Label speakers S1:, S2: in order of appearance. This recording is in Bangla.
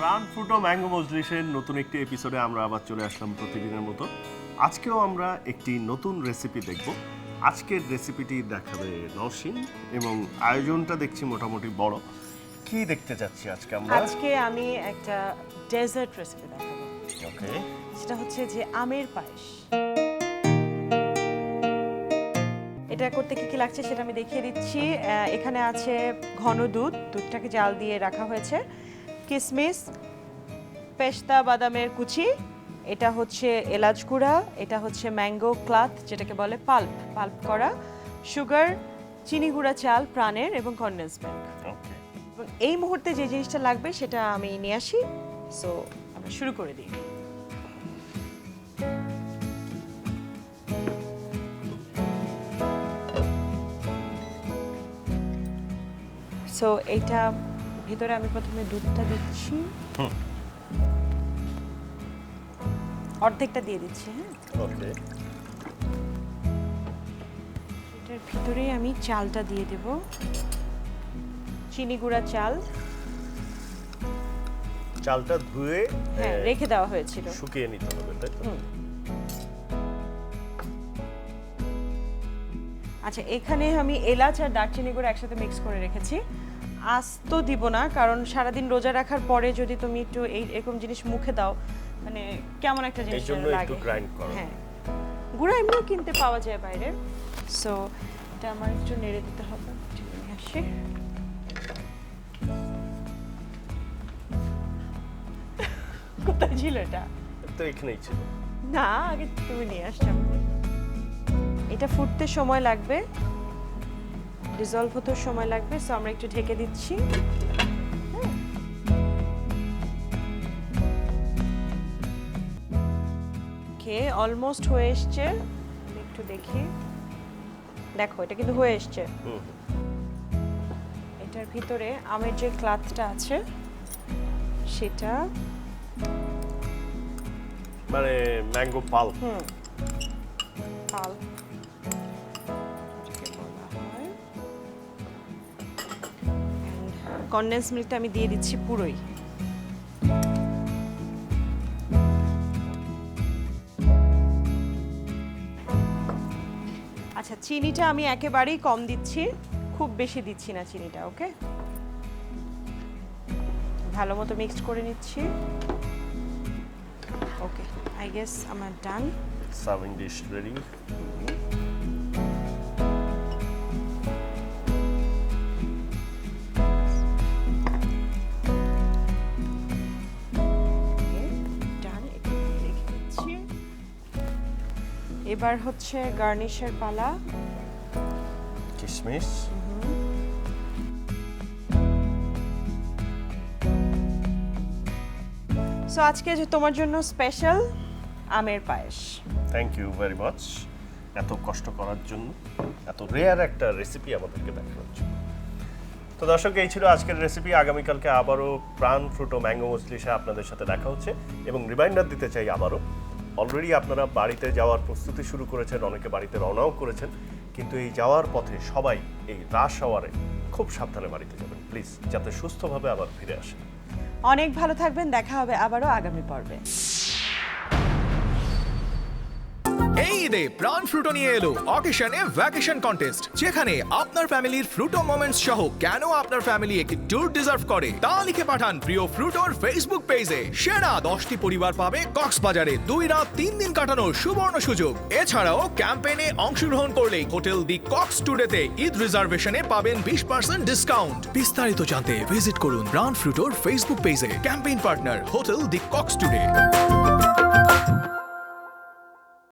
S1: প্রাণ ফুটো ম্যাঙ্গো মজলিসের নতুন একটি এপিসোডে আমরা আবার চলে আসলাম প্রতিদিনের মতো। আজকেও আমরা একটি নতুন রেসিপি দেখব। আজকের রেসিপিটি দেখাবে নওশিন এবং আয়োজনটা দেখছি মোটামুটি বড়। কি দেখতে যাচ্ছি আজকে আমরা?
S2: আজকে আমি একটা ডেজার্ট রেসিপি দেখাবো।
S1: ওকে।
S2: সেটা হচ্ছে যে আমের পায়েস। এটা করতে কি কি লাগছে সেটা আমি দেখিয়ে দিচ্ছি। এখানে আছে ঘন দুধ। দুধটাকে জাল দিয়ে রাখা হয়েছে। কিশমিশ পেস্তা বাদামের কুচি এটা হচ্ছে এলাচ গুঁড়া এটা হচ্ছে ম্যাঙ্গো ক্লাথ যেটাকে বলে পাল্প পাল্প করা সুগার চিনি গুঁড়া চাল প্রাণের এবং কন্ডেন্স মিল্ক। এবং এই মুহূর্তে যে জিনিসটা লাগবে সেটা আমি নিয়ে আসি সো আমরা শুরু করে দিই। সো এইটা ভিতরে আমি প্রথমে দুধটা দিচ্ছি। অর্ধেকটা দিয়ে দিচ্ছি হ্যাঁ?
S1: ওকে।
S2: এটার ভিতরে আমি চালটা দিয়ে দেব। চিনি গুঁড়া চাল।
S1: চালটা ধুয়ে
S2: হ্যাঁ রেখে দেওয়া হয়েছিল।
S1: শুকিয়ে নিতে হবে তাই তো?
S2: আচ্ছা এখানে আমি এলাচ আর দারচিনি গুঁড়ো একসাথে মিক্স করে রেখেছি। আস্ত দিব না কারণ সারাদিন রোজা রাখার পরে যদি তুমি একটু এই এরকম জিনিস মুখে দাও মানে কেমন একটা জিনিস লাগে।
S1: গ্রাইন্ড করো।
S2: হ্যাঁ। গুঁড়ো এমনিও কিনতে পাওয়া যায় বাইরে। সো এটা আমার একটু নেড়ে দিতে হবে। আসি। কোথায় ছিল এটা?
S1: তো এখানেই ছিল।
S2: না আগে তুমি নিয়ে আসছো এটা ফুটতে সময় লাগবে। ডিজলভ হতে সময় লাগবে সো আমরা একটু ঢেকে দিচ্ছি। খেয়ে অলমোস্ট হয়ে এসছে। একটু দেখি। দেখো এটা কিন্তু হয়ে এসছে।
S1: হুম
S2: এটার ভিতরে আমের যে ক্লাথটা আছে সেটা
S1: মানে ম্যাঙ্গো পাল।
S2: হুম পাল। কন্ডেন্স মিল্কটা আমি দিয়ে দিচ্ছি পুরোই। আচ্ছা চিনিটা আমি একেবারেই কম দিচ্ছি, খুব বেশি দিচ্ছি না চিনিটা, ওকে? ভালো মতো মিক্সড করে নিচ্ছি। ওকে আই গেস আমার ডান
S1: সার্ভিং ডিশ রেডি
S2: এবার হচ্ছে গার্নিশের পালা।
S1: কিশমিশ
S2: সো আজকে যে তোমার জন্য স্পেশাল আমের পায়েস।
S1: থ্যাংক ইউ ভেরি মাচ এত কষ্ট করার জন্য এত রেয়ার একটা রেসিপি আমাদেরকে দেখানোর জন্য। তো দর্শক এই ছিল আজকের রেসিপি আগামীকালকে আবারও প্রাণ ফ্রুটো ম্যাঙ্গো মজলিসে আপনাদের সাথে দেখা হচ্ছে। এবং রিমাইন্ডার দিতে চাই আবারও। অলরেডি আপনারা বাড়িতে যাওয়ার প্রস্তুতি শুরু করেছেন, অনেকে বাড়িতে রওনাও করেছেন, কিন্তু এই যাওয়ার পথে সবাই এই রাশ আওয়ারে খুব সাবধানে বাড়িতে যাবেন। প্লিজ যাতে সুস্থভাবে আবার ফিরে আসেন।
S2: অনেক ভালো থাকবেন, দেখা হবে আবারও আগামী পর্বে।
S3: এই ঈদে প্রাণ ফ্রুটো নিয়ে এলো অকেশনে ভ্যাকেশন কন্টেস্ট যেখানে আপনার ফ্যামিলির ফ্রুটো মোমেন্টস সহ কেন আপনার ফ্যামিলি একটি ট্যুর ডিজার্ভ করে, তা লিখে পাঠান প্রিয় ফ্রুটোর ফেসবুক পেজে সেরা দশটি পরিবার পাবে কক্সবাজারে দুই রাত, তিন দিন কাটানোর সুবর্ণ সুযোগ। এছাড়াও ক্যাম্পেইনে অংশগ্রহণ করলে হোটেল দি কক্স টুডেতে ঈদ রিজার্ভেশনে পাবেন বিশ পার্সেন্ট ডিসকাউন্ট বিস্তারিত জানতে ভিজিট করুন প্রাণ ফ্রুটোর ফেসবুক পেজে campaign partner hotel the Cox today